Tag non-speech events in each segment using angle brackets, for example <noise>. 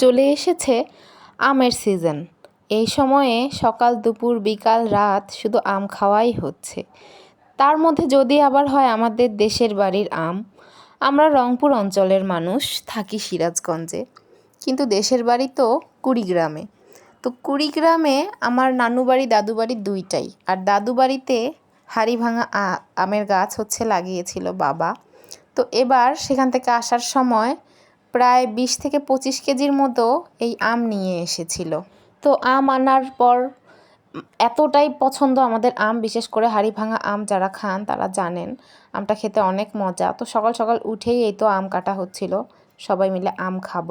চলে এসেছে আমের সিজন এই সময়ে সকাল, দুপুর, বিকাল, রাত শুধু আম খাওয়াই হচ্ছে। তার মধ্যে যদি আবার হয় আমাদের দেশের বাড়ির আম। আমরা রংপুর অঞ্চলের মানুষ, থাকি সিরাজগঞ্জে। কিন্তু দেশের বাড়ি তো কুড়িগ্রামে। তো কুড়িগ্রামে আমার নানু বাড়ি, দাদু বাড়ি দুইটাই। আর দাদু বাড়িতে হাড়ি ভাঙা আমের গাছ হচ্ছে লাগিয়েছিল বাবা। তো এবার সেখান থেকে আসার সময় প্রায় বিশ থেকে পঁচিশ কেজির মতো এই আম নিয়ে এসেছিল। তো আম আনার পর এতটাই পছন্দ আমাদের আম, বিশেষ করে হাড়ি ভাঙা আম যারা খান তারা জানেন আমটা খেতে অনেক মজা। তো সকাল সকাল উঠেই এই তো আম কাটা হচ্ছিল, সবাই মিলে আম খাব।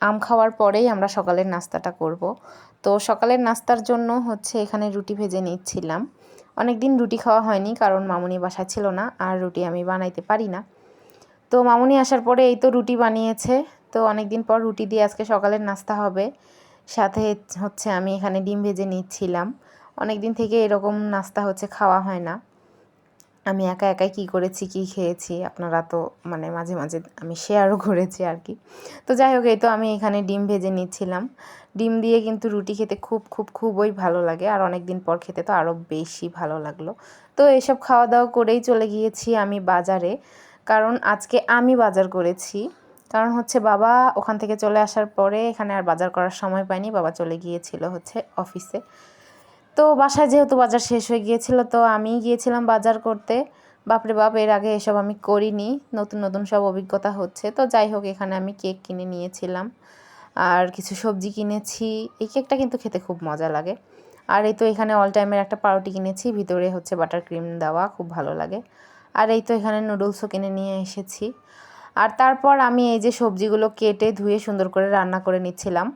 আম খাওয়ার পরেই আমরা সকালের নাস্তাটা করব। তো সকালের নাস্তার জন্য হচ্ছে এখানে রুটি ভেজে নিচ্ছিলাম। অনেক দিন রুটি খাওয়া হয়নি কারণ মামুনি বাসায় ছিল না আর রুটি আমি বানাইতে পারি না। তো মামুনি আসার পরে এই তো রুটি বানিয়েছে। তো অনেক দিন পর রুটি দিয়ে আজকে সকালের নাস্তা হবে। সাথে হচ্ছে আমি এখানে ডিম ভেজে নিচ্ছিলাম। অনেক দিন থেকে এরকম নাস্তা হচ্ছে খাওয়া হয় না। আমি একা একাই কী করেছি, কী খেয়েছি, আপনারা তো মানে মাঝে মাঝে আমি শেয়ারও করেছি আর কি। তো যাই হোক, এই তো আমি এখানে ডিম ভেজে নিচ্ছিলাম। ডিম দিয়ে কিন্তু রুটি খেতে খুব খুব, খুবই ভালো লাগে। আর অনেক দিন পর খেতে তো আরও বেশি ভালো লাগল। তো এসব খাওয়া দাওয়া করেই চলে গিয়েছি আমি বাজারে। কারণ আজকে আমি বাজার করেছি। কারণ হচ্ছে বাবা ওখান থেকে চলে আসার পরে এখানে আর বাজার করার সময় পায়নি বাবা চলে গিয়েছিল হচ্ছে অফিসে। তো বাসায় যেহেতু বাজার শেষ হয়ে গিয়েছিল, তো আমি গিয়েছিলাম বাজার করতে। বাপরে বাপ, এর আগে এসব আমি করিনি। নতুন নতুন সব অভিজ্ঞতা হচ্ছে। তো যাই হোক, এখানে আমি কেক কিনে নিয়েছিলাম। আর কিছু সবজি কিনেছি। এই কেকটা কিন্তু খেতে খুব মজা লাগে। আর এই তো এখানে অল টাইমের একটা পাউরুটি কিনেছি। ভিতরে হচ্ছে বাটার ক্রিম দেওয়া, খুব ভালো লাগে। আর এই তো এখানে নুডলসও কিনে নিয়ে এসেছি। আর তারপর আমি এই যে সবজিগুলো কেটে ধুয়ে সুন্দর করে রান্না করে নিচ্ছিলাম।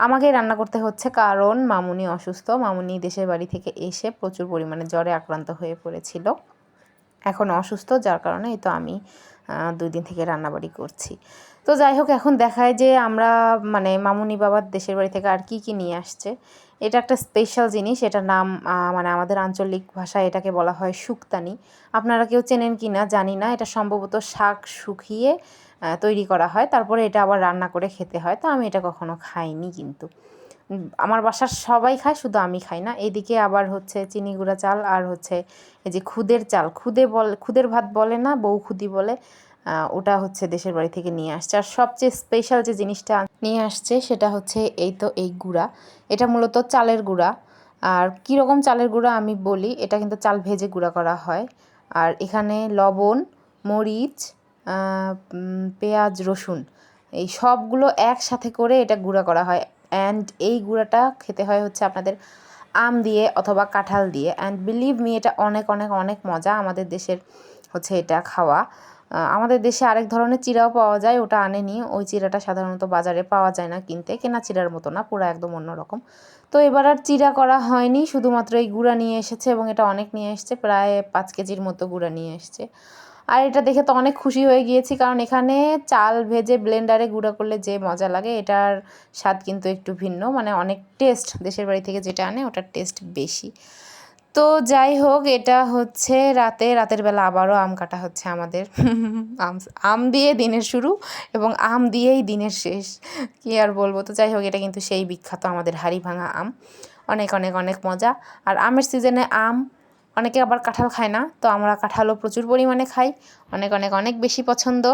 আমাকে রান্না করতে হচ্ছে কারণ মামুনি অসুস্থ। মামুনি দেশের বাড়ি থেকে এসে প্রচুর পরিমাণে জ্বরে আক্রান্ত হয়ে পড়েছিল। এখন অসুস্থ, যার কারণে এই তো আমি দুই দিন থেকে রান্নাবাড়ি করছি। তো যাই হোক, এখন দেখায় যে আমরা মানে মামুনি বাবার দেশের বাড়ি থেকে আর কি কি নিয়ে আসছে। এটা একটা স্পেশাল জিনিস, এটার নাম মানে আমাদের আঞ্চলিক ভাষায় এটাকে বলা হয় শুক্তানি। আপনারা কেউ চেনেন কি না জানি না, এটা সম্ভবত শাক শুকিয়ে তৈরি করা হয়, তারপরে এটা আবার রান্না করে খেতে হয়। তো আমি এটা কখনো খাইনি কিন্তু। আমার বাসার সবাই খায়, শুধু আমি খাই না। এদিকে আবার হচ্ছে চিনি গুঁড়া চাল আর হচ্ছে এই যে খুদের চাল। খুদে বল, খুদের ভাত বলে না, বউ খুদি বলে। ওটা হচ্ছে দেশের বাড়ি থেকে নিয়ে আসছে। আর সবচেয়ে স্পেশাল যে জিনিসটা নিয়ে আসছে সেটা হচ্ছে এই তো এই গুঁড়া। এটা মূলত চালের গুঁড়া। আর কীরকম চালের গুঁড়া আমি বলি, এটা কিন্তু চাল ভেজে গুঁড়া করা হয়। আর এখানে লবণ, মরিচ পেঁয়াজ, রসুন, এই সবগুলো একসাথে করে এটা গুঁড়া করা হয়। অ্যান্ড এই গুঁড়াটা খেতে হয় হচ্ছে আপনাদের আম দিয়ে অথবা কাঁঠাল দিয়ে। অ্যান্ড বিলিভ মি এটা অনেক অনেক অনেক মজা আমাদের দেশের হচ্ছে এটা খাওয়া। আমাদের দেশে আরেক ধরনের চিরাও পাওয়া যায়, ওটা আনেনি। ওই চিরাটা সাধারণত বাজারে পাওয়া যায় না কিনতে, কেনা চিরার মতো না, পুরো একদম অন্যরকম তো এবার আর চিরা করা হয়নি, শুধুমাত্র এই গুঁড়া নিয়ে এসেছে এবং এটা অনেক নিয়ে এসেছে, প্রায় পাঁচ কেজির মতো গুঁড়া নিয়ে এসেছে। আর এটা দেখে তো অনেক খুশি হয়ে গিয়েছি, কারণ এখানে চাল ভেজে ব্লেন্ডারে গুঁড়া করলে যে মজা লাগে, এটার স্বাদ কিন্তু একটু ভিন্ন। মানে অনেক টেস্ট দেশের বাড়ি থেকে যেটা আনে, ওটার টেস্ট বেশি। তো যাই হোক, এটা হচ্ছে রাতে, রাতের বেলা আবারও আম কাটা হচ্ছে আমাদের। <laughs> আম আম দিয়ে দিনের শুরু এবং আম দিয়েই দিনের শেষ। কী আর বলব? তো যাই হোক, এটা কিন্তু সেই বিখ্যাত আমাদের হাড়ি ভাঙা আম। অনেক অনেক অনেক মজা। আর আমের সিজনে আম অনেকে আবার কাঁঠাল খায় না, তো আমরা কাঁঠালও প্রচুর পরিমাণে খাই। অনেক অনেক অনেক বেশি পছন্দ।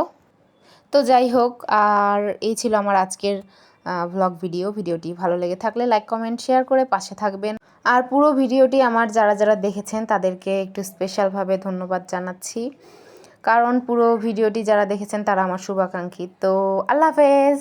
তো যাই হোক, আর এই ছিল আমার আজকের ভ্লগ ভিডিও ভিডিওটি ভালো লেগে থাকলে লাইক কমেন্ট শেয়ার করে পাশে থাকবেন। আর পুরো ভিডিওটি আমার যারা যারা দেখেছেন তাদেরকে একটু স্পেশালভাবে ধন্যবাদ জানাচ্ছি। কারণ পুরো ভিডিওটি যারা দেখেছেন তারা আমার শুভাকাঙ্ক্ষী। তো আল্লাহ হাফেজ!